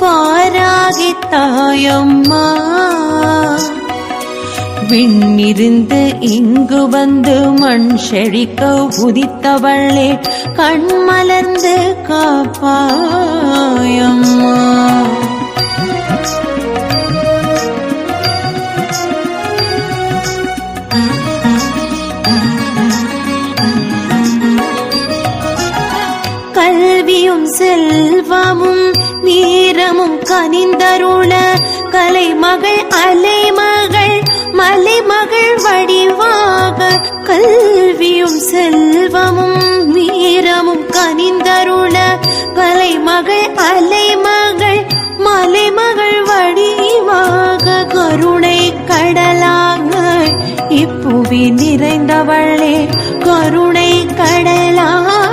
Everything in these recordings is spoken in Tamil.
பாராகி தாயம்மா. விண்ணிருந்து இங்கு வந்து மண் செழிக்க உதித்தவளே கண்மலர்ந்து காப்பாய. கல்வியும் செல்வமும் வீரமும் கனிந்தருள கலைமகள் அலைமகள் மலைமகள் வடிவாக கல்வியும் செல்வமும் வீரமும் கனிந்தருள கலைமகள் அலைமகள் மலைமகள் வடிவாக கருணை கடலாக இப்புவி நிறைந்தவளே கருணை கடலாக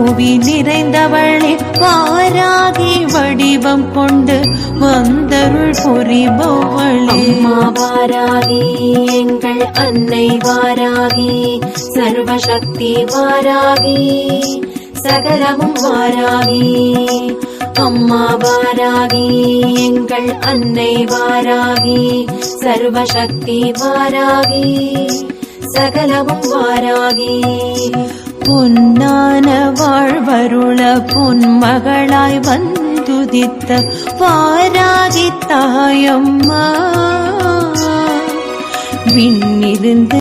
இப்புவி நிறைந்தவளே வாராகி வடிவம் கொண்டு வந்தருள் புரிபவளே. அம்மா வாராகி எங்கள் அன்னை வாராகி சர்வசக்தி வாராகி சகலமும் வாராகி. அம்மா வாராகி எங்கள் அன்னை வாராகி சர்வசக்தி வாராகி சகலமும் வாராகி. பொன்னான வாழ்வருள பொன்மகளாய் வந்துதித்த பாராகி தாயம்மா. விண்ணிருந்து